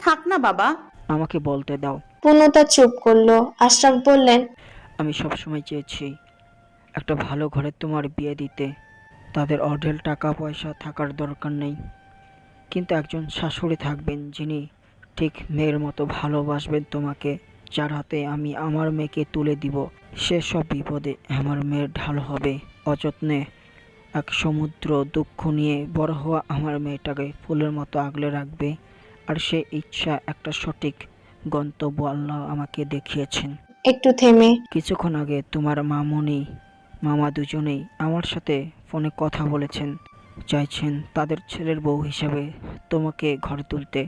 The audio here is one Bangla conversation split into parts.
থাক না বাবা। আমাকে বলতে দাও। পূর্ণতা চুপ করল। আশরাফ বললেন আমি সবসময় চেয়েছি একটা ভালো ঘরে তোমার বিয়ে দিতে। তাদের অঢেল টাকা পয়সা থাকার দরকার নেই। কিন্তু একজন শাশুড়ি থাকবেন যিনি ঠিক মেয়ের মতো ভালোবাসবেন তোমাকে যার হাতে আমি আমার মেয়েকে তুলে দিব সে সব বিপদে আমার মেয়ের ঢাল হবে। অযত্নে এক সমুদ্র দুঃখ নিয়ে বড় হওয়া আমার মেয়েটাকে ফুলের মতো আগলে রাখবে। আর সে ইচ্ছা একটা সঠিক গন্তব্য আল্লাহ আমাকে দেখিয়েছেন। একটু থেমে। কিছুক্ষণ আগে তোমার মামনি মামা দুজনেই আমার সাথে ফোনে কথা বলেছেন চাইছেন তাদের ছেলের বউ হিসাবে তোমাকে ঘরে তুলতে।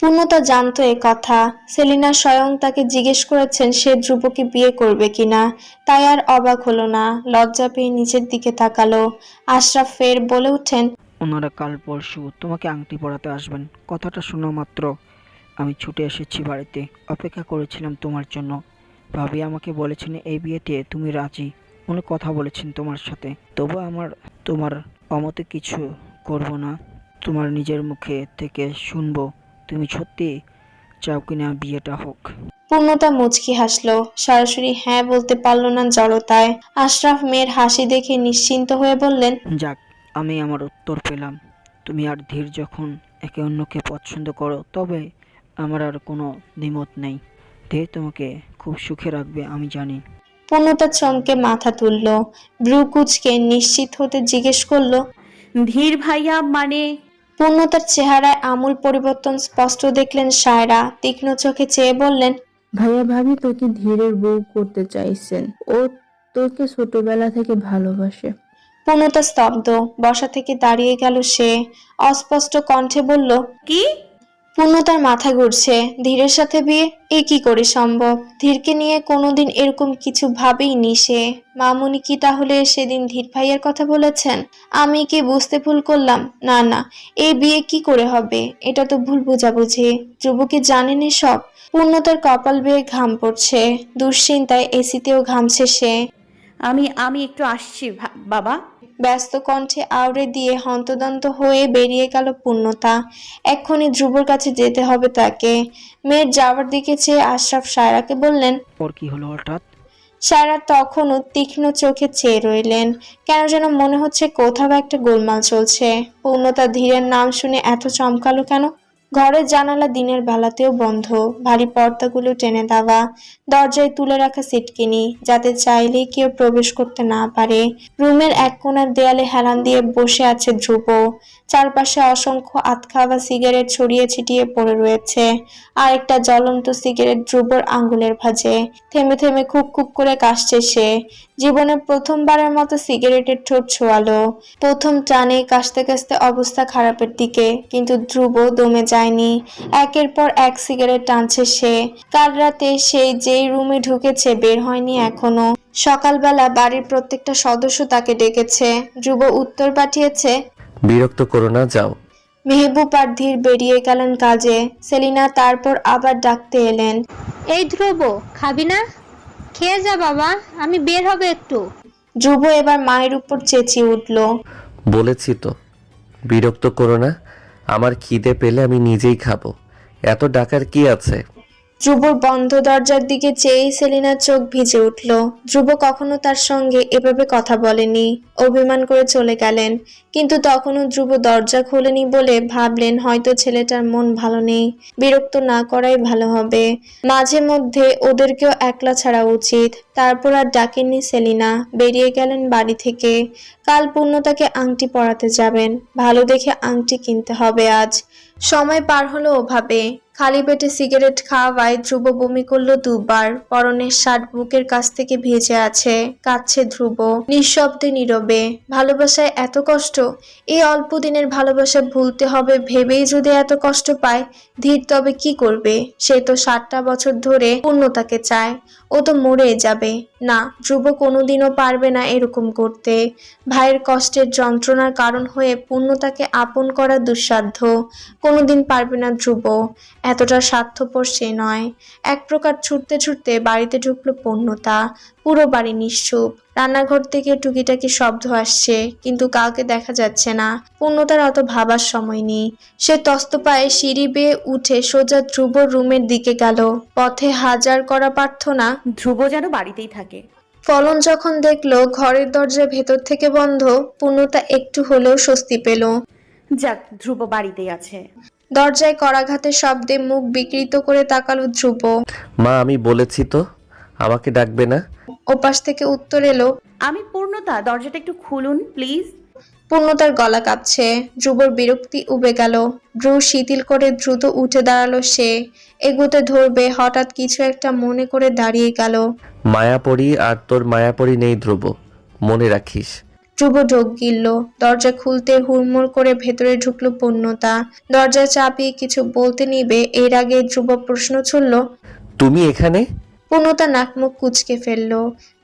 পূর্ণতা জানতো এ কথা। সেলিনা স্বয়ং তাকে জিজ্ঞেস করেছেন সে ধ্রুবকে বিয়ে করবে কিনা? তাই আর অবাক হলো না। লজ্জা পেয়ে নিচের দিকে তাকালো। আশরাফ ফের বলে ওঠেন ওনারা কাল পরশু তোমাকে আংটি পরাতে আসবেন। কথাটা শোনা মাত্র। আমি ছুটে এসেছি বাড়িতে। অপেক্ষা করেছিলাম তোমার জন্য। ভাবি আমাকে বলেছেন এই বিয়েতে তুমি রাজি। উনি কথা বলেছেন তোমার সাথে। তবু আমার তোমার অমতে কিছু করব না। তোমার নিজের মুখে থেকে শুনব। তুমি সত্যি চাও কিনা বিয়েটা হোক? পূর্ণতা মুচকি হাসলো। সরাসরি হ্যাঁ বলতে পারল না জড়তায়। আশরাফ মেয়ের হাসি দেখে নিশ্চিন্ত হয়ে বললেন যাক আমি আমার উত্তর পেলাম। তুমি আর ধীর যখন একে অন্যকে পছন্দ করো তবে আমার আর কোনো দ্বিমত নেই। ধীর তোমাকে খুব সুখে রাখবে আমি জানি। পূর্ণতা চমকে মাথা তুলল। ব্রু কুচকে নিশ্চিত হতে জিজ্ঞেস করল ধীর ভাইয়া মানে? পূর্ণতার চেহারায় আমূল পরিবর্তন স্পষ্ট দেখলেন সায়রা। তীক্ষ্ণ চোখে চেয়ে বললেন ভাইয়া ভাবি তোকে ধীরের বউ করতে চাইছেন। ও তোকে ছোটবেলা থেকে ভালোবাসে। পূর্ণতা স্তব্ধ। বসা থেকে দাঁড়িয়ে গেল সে। অস্পষ্ট কণ্ঠে বলল কি? পূর্ণতার মাথা ঘুরছে। ধীরের সাথে বিয়ে এ কি করে সম্ভব? ধীরকে নিয়ে কোনোদিন এরকম কিছু ভাবেইনি সে। মামুনি কি তাহলে সেদিন ধীর ভাইয়ের কথা বলেছেন? আমি কি বুঝতে ভুল করলাম? না না। এই বিয়ে কি করে হবে? এটা তো ভুল বোঝাবুঝি। ধ্রুব কি জানেন সব। পূর্ণতার কপাল বেয়ে ঘাম পড়ছে। দুশ্চিন্তায় এসিতেও ঘামছে সে। আমি আমি একটু আসছি বাবা। ব্যস্ত কণ্ঠে আউড়ে দিয়ে হন্তদন্ত হয়ে বেরিয়ে গেল পূর্ণতা। এক্ষুনি ধ্রুবর কাছে যেতে হবে তাকে। মেয়ের যাওয়ার দিকে চেয়ে আশরাফ সায়রাকে বললেন ওর কি হলো হঠাৎ? সায়রা তখনও তীক্ষ্ণ চোখে চেয়ে রইলেন। কেন যেন মনে হচ্ছে কোথাও একটা গোলমাল চলছে। পূর্ণতা ধীরের নাম শুনে এত চমকালো কেন? ঘরের জানালা দিনের বেলাতেও বন্ধ। ভারী পর্দাগুলো টেনে দেওয়া, দরজায় তুলে রাখা সিটকিনি, যাতে চাইলেই কেউ প্রবেশ করতে না পারে। রুমের এক কোণার দেয়ালে হেলান দিয়ে বসে আছে ধ্রুব। চারপাশে অসংখ্য আতখাওয়া সিগারেট ছড়িয়ে ছিটিয়ে পড়ে রয়েছে। আর একটা জ্বলন্ত সিগারেট ধ্রুবর আঙ্গুলের ভাঁজে। থেমে থেমে খুব খুব করে কাশছে সে। জীবনে প্রথমবারের মতো সিগারেটের ঠোঁট ছোঁয়ালো। প্রথম টানে কাশতে কাশতে অবস্থা খারাপের দিকে, কিন্তু ধ্রুব দমে যায়নি। একের পর এক সিগারেট টানছে সে। কাল রাতে সেই যেই রুমে ঢুকেছে বের হয়নি এখনও। সকালবেলা বাড়ির প্রত্যেকটা সদস্য তাকে ডেকেছে। ধ্রুব উত্তর পাঠিয়েছে বিরক্ত করো না যাও। মেহবুব আর ধীর বেরিয়ে গেলেন কাজে। সেলিনা তারপর আবার ডাকতে এলেন। এই ধ্রুব খাবি না? খেয়ে যা বাবা আমি বের হবে একটু। ধ্রুব এবার মায়ের উপর চেঁচিয়ে উঠল। বলেছি তো বিরক্ত করো না। আমার খিদে পেলে আমি নিজেই খাব। এত ডাকার কি আছে? ধ্রুবর বন্ধ দরজার দিকে চেয়েই সেলিনার চোখ ভিজে উঠল। ধ্রুব কখনো তার সঙ্গে এভাবে কথা বলেনি। অভিমান করে চলে গেলেন। কিন্তু তখনও ধ্রুব দরজা খোলেনি বলে ভাবলেন হয়তো ছেলেটার মন ভালো নেই। বিরক্ত না করাই ভালো হবে। মাঝে মধ্যে ওদেরকেও একলা ছাড়া উচিত। তারপর আর ডাকেননি সেলিনা। বেরিয়ে গেলেন বাড়ি থেকে। কাল পূর্ণতাকে আংটি পরাতে যাবেন। ভালো দেখে আংটি কিনতে হবে আজ। সময় পার হলো ওভাবে। খালি পেটে সিগারেট খাওয়ায় ধ্রুব বমি করল দুবার। পরনের শার্ট বুকের কাছ থেকে ভেজে আছে কাচ্ছে ধ্রুব। নিঃশব্দে নীরবে, ভালোবাসায় এত কষ্ট? এই অল্প দিনের ভালোবাসা ভুলতে হবে ভেবেই যদি এত কষ্ট পায়, ধীর তবে কি করবে? সে তো ষাটটা বছর ধরে পূর্ণতাকে চায়। ও তো মরে যাবে। না, ধ্রুব কোনোদিনও পারবে না এরকম করতে। ভাইয়ের কষ্টের যন্ত্রণার কারণ হয়ে পূর্ণতাকে আপন করা দুঃসাধ্য। কোনোদিন পারবে না ধ্রুব। এতটা স্বার্থপর সে নয়। এক প্রকার ছুটতে ছুটতে বাড়িতে ঢুকলো পূর্ণতা। পুরো বাড়ি নিশ্চুপ। রান্নাঘর থেকে টুকিটাকি শব্দ আসছে কিন্তু কাউকে দেখা যাচ্ছে না। পূর্ণতার অত ভাবার সময় নেই। সে তস্ত পায়ে সিঁড়ি বেয়ে উঠে সোজা ধ্রুব রুমের দিকে গেল। পথে হাজার করা প্রার্থনা। ধ্রুব যেন বাড়িতেই থাকে। ফলন যখন দেখল ঘরের দরজা ভেতর থেকে বন্ধ পূর্ণতা একটু হলেও স্বস্তি পেল। যাক ধ্রুব বাড়িতেই আছে। দরজায় করাঘাতের শব্দে মুখ বিকৃত করে তাকালো ধ্রুব। মা আমি বলেছি তো আমাকে ডাকবে না? ওপাশ থেকে উত্তর এলো আমি পূর্ণতা দরজাটা একটু খুলুন প্লিজ পূর্ণতার গলা কাঁপছে ধ্রুবর বিরক্তি উবে গেল। ভ্রু শিথিল করে দ্রুত উঠে দাঁড়াল সে। এগোতে ধরবে হঠাৎ কিছু একটা মনে করে দাঁড়িয়ে গেল। মায়াপরি আর তোর মায়াপরি নেই ধ্রুব মনে রাখিস। ধ্রুব ঢোক গিলল দরজা খুলতে হুড়মুড় করে ভেতরে ঢুকলো পূর্ণতা। দরজা চাপিয়ে কিছু বলতে নিবে এর আগে ধ্রুব প্রশ্ন ছুড়ল তুমি এখানে? পূর্ণতা নাকমুখ কুচকে ফেলল।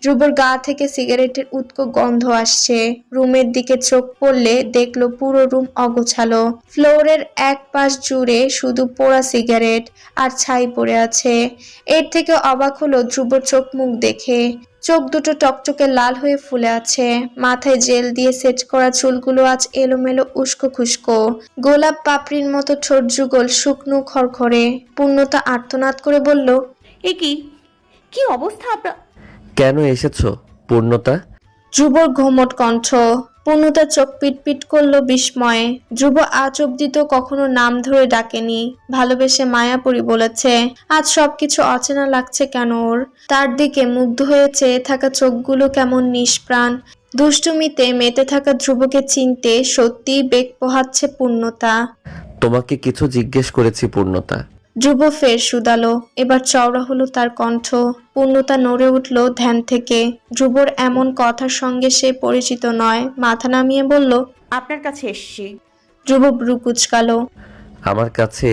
ধ্রুবর গা থেকে সিগারেটের উৎকো গন্ধ আসছে। রুমের দিকে চোখ পড়লে দেখল পুরো রুম অগোছালো। ফ্লোরের এক পাশ জুড়ে শুধু পোড়া সিগারেট আর ছাই পড়ে আছে। এর থেকে অবাক হলো ধ্রুবর চোখ মুখ দেখে। চোখ দুটো টকটকে লাল হয়ে ফুলে আছে। মাথায় জেল দিয়ে সেট করা চুলগুলো আজ এলোমেলো উস্কো খুস্কো। গোলাপ পাপড়ির মতো ঠোঁট যুগল শুকনো খড়খড়ে। পূর্ণতা আর্তনাদ করে বলল, এ কি? কি অবস্থা আপনার? কেন এসেছ? পূর্ণতা? ধ্রুবর ঘুমট কণ্ঠ। পূর্ণতা চোখ পিটপিট করল বিস্ময়ে। ধ্রুব আজ অব্দি তো কখনো নাম ধরে ডাকেনি। ভালোবেসে মায়াপুরি বলেছে আজ সবকিছু অচেনা লাগছে কেন ওর? তার দিকে মুগ্ধ হয়ে চেয়ে থাকা চোখগুলো কেমন নিষ্প্রাণ। দুষ্টুমিতে মেতে থাকা ধ্রুবকে চিনতে সত্যিই বেগ পোহাচ্ছে পূর্ণতা। তোমাকে কিছু জিজ্ঞেস করেছি পূর্ণতা। ধ্রুব ফের শুধালো। এবার চওড়া হলো তার কণ্ঠ। পূর্ণতা নড়ে উঠল ধ্যান থেকে। ধ্রুবর এমন কথার সঙ্গে সে পরিচিত নয়। মাথা নামিয়ে বলল আপনার কাছে এসছি। ধ্রুব ব্রু কুচকালো। আমার কাছে?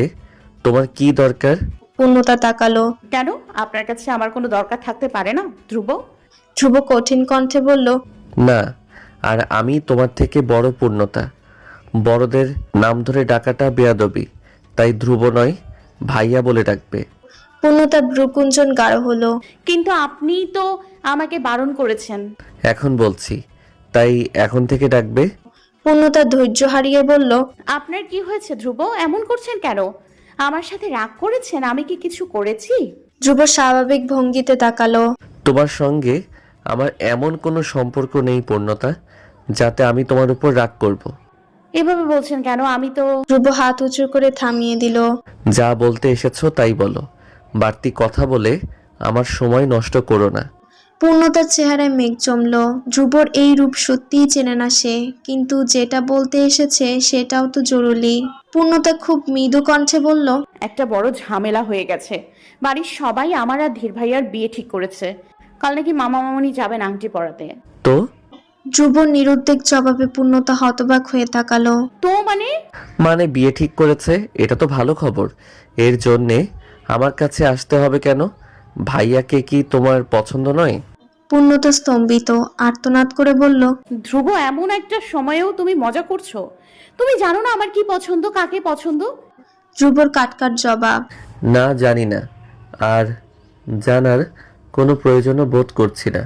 তোমার কি দরকার? পূর্ণতা তাকালো। কেন? আপনার কাছে আমার কোনো দরকার থাকতে পারে না ধ্রুব? ধ্রুব কঠিন কণ্ঠে বলল না আর আমি তোমার থেকে বড় পূর্ণতা। বড়দের নাম ধরে ডাকাটা বেয়াদবি তাই ধ্রুব নয় ভাইয়া বলে ডাকবে। পূর্ণতা ভ্রুকুঞ্চন গাঢ় হলো। কিন্তু আপনি তো আমাকে বারণ করেছেন। এখন বলছি তাই এখন থেকে ডাকবে? পূর্ণতা ধৈর্য হারিয়ে বলল আপনার কি হয়েছে ধ্রুব? এমন করছেন কেন? আমার সাথে রাগ করেছেন? আমি কি কিছু করেছি? ধ্রুব স্বাভাবিক ভঙ্গিতে তাকালো। তোমার সঙ্গে আমার এমন কোনো সম্পর্ক নেই পূর্ণতা যাতে আমি তোমার উপর রাগ করব। এভাবে বলছেন কেন? আমি তো ধ্রুব হাত উঁচু করে থামিয়ে দিল। যা বলতে এসেছ তাই বলো। বাড়তি কথা বলে আমার সময় নষ্ট করো না। পূর্ণতার চেহারায় মেঘ জমল। ধ্রুবর এই রূপ সত্যিই চেনে না সে কিন্তু যেটা বলতে এসেছে সেটাও তো জরুরি। পূর্ণতা খুব মৃদু কণ্ঠে বলল একটা বড় ঝামেলা হয়ে গেছে। বাড়ির সবাই আমার আর ধীর ভাইয়ার বিয়ে ঠিক করেছে। কাল নাকি মামা মামনি যাবেন আংটি পরাতে। তো? ধ্রুব নিরুদ্বেগ জবাবে পূর্ণতা হতবাক হয়ে তাকালো। তো মানে? মানে বিয়ে ঠিক করেছে এটা তো ভালো খবর। এর জন্যে আমার কাছে আসতে হবে কেন? ভাইয়াকে কি তোমার পছন্দ নয়? পূর্ণতা স্তম্ভিত আর্তনাদ করে বলল ধ্রুব এমন একটা সময়েও তুমি মজা করছ। তুমি জানো না আমার কি পছন্দ কাকে পছন্দ? ধ্রুবর কাটকাট জবাব না জানি না আর জানার কোনো প্রয়োজনও বোধ করছি না।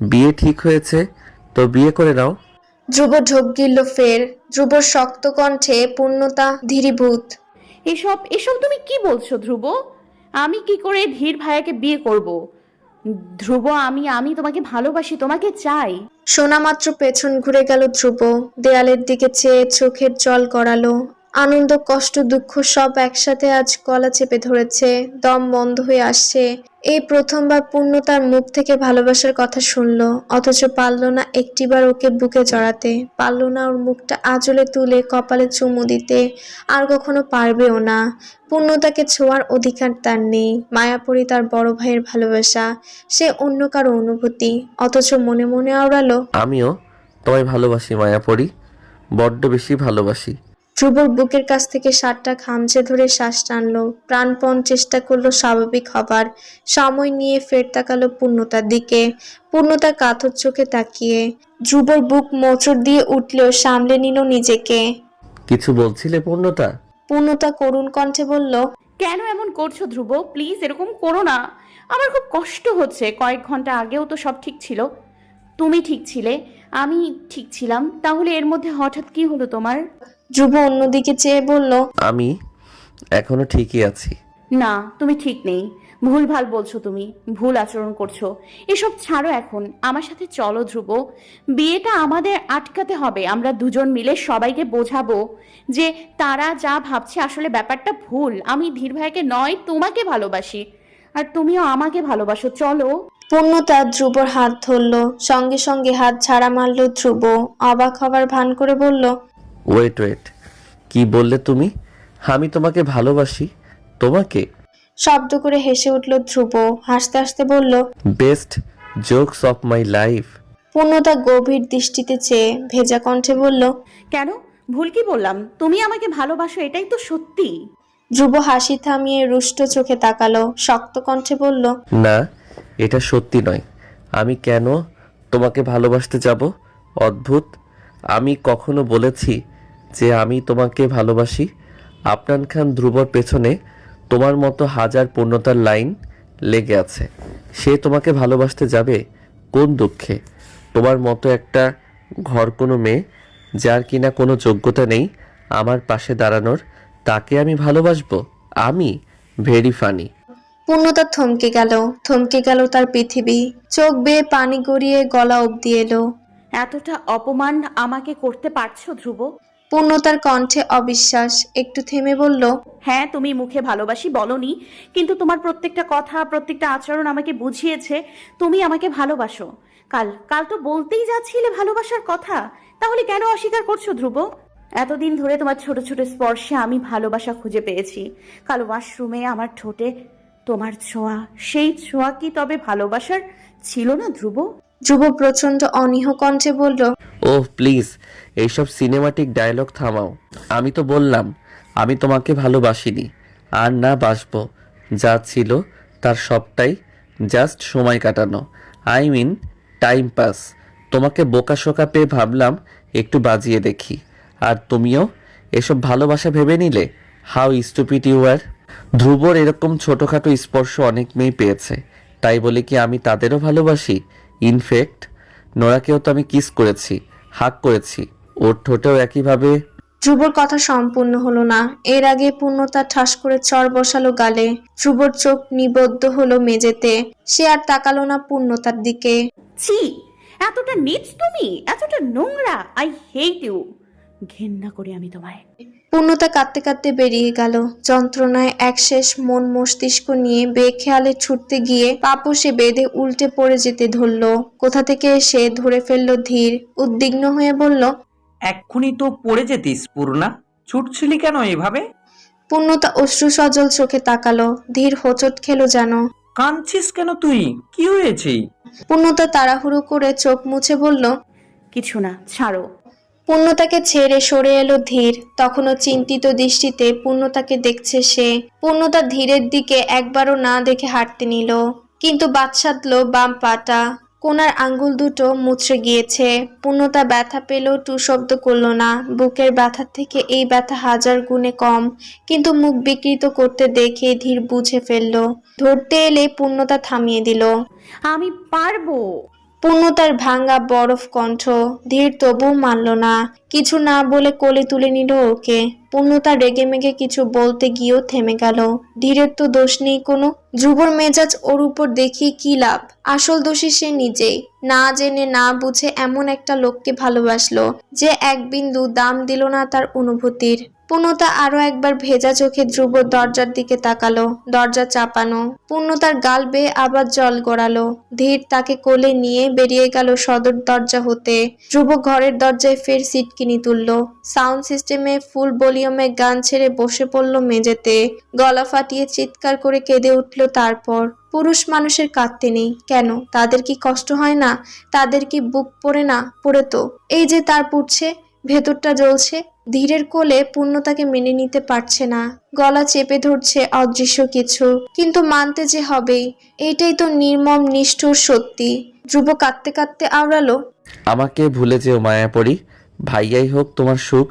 বিয়ে ঠিক হয়েছে তো বিয়ে করে নাও। ধ্রুব ঢোক গিলল ফের। ধ্রুব শক্ত কণ্ঠে পূর্ণতা ধীরীভূত। এসব এসব তুমি কি বলছো ধ্রুব? আমি কি করে ধীর ভাইয়াকে বিয়ে করব? ধ্রুব আমি আমি তোমাকে ভালোবাসি তোমাকে চাই। শোনা মাত্র পেছন ঘুরে গেল ধ্রুব। দেয়ালের দিকে চেয়ে চোখের জল গড়ালো। আনন্দ, কষ্ট, দুঃখ সব একসাথে আজ গলা চেপে ধরেছে। দম বন্ধ হয়ে আসছে। এই প্রথমবার পূর্ণ তার মুখ থেকে ভালোবাসার কথা শুনলো, অথচ পারল না একটিবার ওকে বুকে জড়াতে পারল না ওর মুখটা আঁচলে তুলে কপালে চুমু দিতে। আর কখনো পারবেও না। পূর্ণতাকে ছোঁয়ার অধিকার তার নেই। মায়াপুরী তার বড় ভাইয়ের ভালোবাসা। সে অন্য কারও অনুভূতি। অথচ মনে মনে আওড়ালো, আমিও তোমায় ভালোবাসি মায়াপরি। বড্ড বেশি ভালোবাসি। ধ্রুবর বুকের কাছ থেকে শার্টটা খামচে ধরে শ্বাস টানলো। প্রাণপণ চেষ্টা করল স্বাভাবিক হবার। সময় নিয়ে ফের তাকালো পূর্ণতার দিকে। পূর্ণতা কাতর চোখে তাকিয়ে। ধ্রুবর বুক মোচড় দিয়ে উঠলেও সামলে নিল নিজেকে। কিছু বলছিলে পূর্ণতা? পূর্ণতা করুণ কণ্ঠে বলল কেন এমন করছ ধ্রুব? প্লিজ এরকম করো না। আমার খুব কষ্ট হচ্ছে। কয়েক ঘণ্টা আগেও তো সব ঠিক ছিল। তুমি ঠিক ছিলে আমি ঠিক ছিলাম। তাহলে এর মধ্যে হঠাৎ কি হলো তোমার? ধ্রুব অন্যদিকে চেয়ে বলল আমি এখনও ঠিকই আছি। না তুমি ঠিক নেই। ভুল ভালো বলছো তুমি ভুল আচরণ করছ। এসব ছাড়ো এখন। আমার সাথে চলো ধ্রুব। বিয়েটা আমাদের আটকাতে হবে। আমরা দুজন মিলে সবাইকে বোঝাবো যে তারা যা ভাবছে আসলে ব্যাপারটা ভুল। আমি ধীর ভাইকে নয় তোমাকে ভালোবাসি। আর তুমিও আমাকে ভালোবাসো। চলো। পূর্ণতা ধ্রুবর হাত ধরল। সঙ্গে সঙ্গে হাত ছাড়া মারল ধ্রুব। অবাক হবার ভান করে বলল ওয়েট ওয়েট কি বললে তুমি? আমি তোমাকে ভালোবাসি। তোমাকে? শব্দ করে হেসে উঠল ধ্রুব। হাসতে হাসতে বলল best jokes of my life Purnata গভীর দৃষ্টিতে চেয়ে ভেজা কণ্ঠে বলল কেন? ভুল কি বললাম? তুমি আমাকে ভালোবাসো এটাই তো সত্যি। ধ্রুব হাসি থামিয়ে রুষ্ট চোখে তাকালো শক্ত কণ্ঠে বলল না এটা সত্যি নয়। আমি কেন তোমাকে ভালোবাসতে যাব? অদ্ভুত। আমি কখনো বলেছি যে আমি তোমাকে ভালোবাসি। আপনান খান ধ্রুবর পেছনে তোমার মতো হাজার পূর্ণতার লাইন লেগে আছে। সে তোমাকে ভালোবাসতে যাবে কোন দুঃখে? তোমার মতো একটা ঘর কোনো মেয়ে যার কিনা কোনো যোগ্যতা নেই আমার পাশে দাঁড়ানোর। তাকে আমি ভালোবাসবো? আমি? Very funny. পূর্ণতা থমকে গেল থমকে গেল তার পৃথিবী। চোখ বেয়ে পানি গড়িয়ে গলা অবধি এলো। এতটা অপমান আমাকে করতে পারছ ধ্রুব? পূর্ণতার কণ্ঠে অবিশ্বাস। একটু থেমে বলল হ্যাঁ তুমি মুখে ভালোবাসি বলনি, কিন্তু তোমার প্রত্যেকটা কথা, প্রত্যেকটা আচরণ আমাকে বুঝিয়েছে। তুমি আমাকে ভালোবাসো। কাল কাল তো বলতেই যাচ্ছিলে ভালোবাসার কথা। তাহলে কেন অস্বীকার করছ ধ্রুব? এতদিন ধরে তোমার ছোট ছোট স্পর্শে আমি ভালোবাসা খুঁজে পেয়েছি। কাল ওয়াশরুমে আমার ঠোঁটে তোমার ছোঁয়া। সেই ছোঁয়া কি তবে ভালোবাসার ছিল না ধ্রুব? ধ্রুব প্রচণ্ড অনীহ কণ্ঠে বলল, ওহ, প্লিজ, এইসব সিনেমাটিক ডায়লগ থামাও। আমি তো বললাম, আমি তোমাকে ভালোবাসিনি। আর না বাসবো। যা ছিল তার সবটাই জাস্ট সময় কাটানো। আই মিন টাইম পাস তোমাকে বোকাশোকা পেয়ে ভাবলাম, একটু বাজিয়ে দেখি। আর তুমিও এসব ভালোবাসা ভেবে নিলে? হাউ স্টুপিড ইউ আর ধ্রুবর এরকম ছোটোখাটো স্পর্শ অনেক মেয়ে পেয়েছে। তাই বলে কি আমি তাদেরও ভালোবাসি? ইনফ্যাক্ট নোরাকেও তো আমি কিস করেছি হাক করেছি ওর ঠোঁটেও একইভাবে। ধ্রুবর কথা সম্পূর্ণ হলো না। এর আগে পূর্ণতা ঠাস করে চর বসালো গালে। ধ্রুবর চোখ নিবদ্ধ হলো মেঝেতে। সে আর তাকালো না পূর্ণতার দিকে। ছি এতটা নিচ তুমি এতটা নোংরা আই হেট ইউ ঘেন্না করি আমি তোমায়। পূর্ণতা কাঁদতে কাঁদতে বেরিয়ে গেল। যন্ত্রণায় একশেষ মন মস্তিষ্ক নিয়ে বেখেয়ালে ছুটতে গিয়ে পাপসে বেঁধে উল্টে পড়ে যেতে ধরল। কোথা থেকে এসে ধরে ফেলল ধীর উদ্বিগ্ন হয়ে বলল এক্ষুনি তো পড়ে যেতিস পূর্ণা। ছুটছিলি কেন এভাবে? পূর্ণতা অশ্রু সজল চোখে তাকালো। ধীর হোঁচট খেলো যেন। কাঁদছিস কেন তুই? কি হয়েছে? পূর্ণতা তাড়াহুড়ো করে চোখ মুছে বলল কিছু না ছাড়ো। পূর্ণতাকে ছেড়ে সরে এলো ধীর। তখনও চিন্তিত দৃষ্টিতে পূর্ণতাকে দেখছে সে। পূর্ণতা ধীরের দিকে একবারও না দেখে হাঁটতে নিল। কিন্তু বাদসাধল বাম পাটা। কোনার আঙ্গুল দুটো মুচড়ে গিয়েছে। পূর্ণতা ব্যথা পেলেও টু শব্দ করল না। বুকের ব্যথার থেকে এই ব্যথা হাজার গুণে কম। কিন্তু মুখ বিকৃত করতে দেখে ধীর বুঝে ফেলল। ধরতে এলে পূর্ণতা থামিয়ে দিল। আমি পারব। পূর্ণতার ভাঙ্গা বরফ কণ্ঠ ধীর তবুও মানল না। কিছু না বলে কোলে তুলে নিল ওকে। পূর্ণতা রেগে মেগে কিছু বলতে গিয়েও থেমে গেল। ধীরের তো দোষ নেই কোনো। ধ্রুবর মেজাজ ওর উপর দেখি কি লাভ। আসল দোষী সে নিজেই। না জেনে না বুঝে এমন একটা লোককে ভালোবাসলো, যে এক বিন্দু দাম দিল না তার অনুভূতির। পূর্ণতা আরও একবার ভেজা চোখে ধ্রুব দরজার দিকে তাকালো, দরজা চাপানো, পূর্ণতার গাল বেয়ে আবার জল গড়ালো, ধীর তাকে কোলে নিয়ে বেরিয়ে গেল সদর দরজা হতে। ধ্রুব ঘরের দরজায় ফের সিটকিনি তুলল, সাউন্ড সিস্টেমে ফুল ভলিউমে গান ছেড়ে বসে পড়ল মেঝেতে, গলা ফাটিয়ে চিৎকার করে কেঁদে উঠল তারপর। পুরুষ মানুষের কাঁদতে নেই, কেন? তাদের কি কষ্ট হয় না? তাদের কি বুক পড়ে না? পড়ে তো। এই যে তার পুড়ছে, ভেতরটা জ্বলছে ধীরের কোলে পূর্ণতাকে মেনে নিতে পারছে না। গলা চেপে ধরছে অদৃশ্য কিছু কিন্তু মানতে যে হবেই এটাই তো নির্মম নিষ্ঠুর সত্যি। ধ্রুব কাঁদতে কাঁদতে আওড়ালো আমাকে ভুলে যেও মায়াপরি ভাইয়াই হোক তোমার সুখ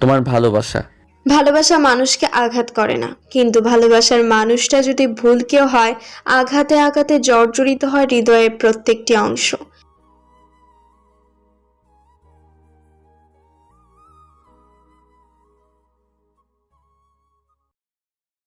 তোমার ভালোবাসা। ভালোবাসা মানুষকে আঘাত করে না কিন্তু ভালোবাসার মানুষটা যদি ভুল কেউ হয় আঘাতে আঘাতে জর্জরিত হয় হৃদয়ের প্রত্যেকটি অংশ।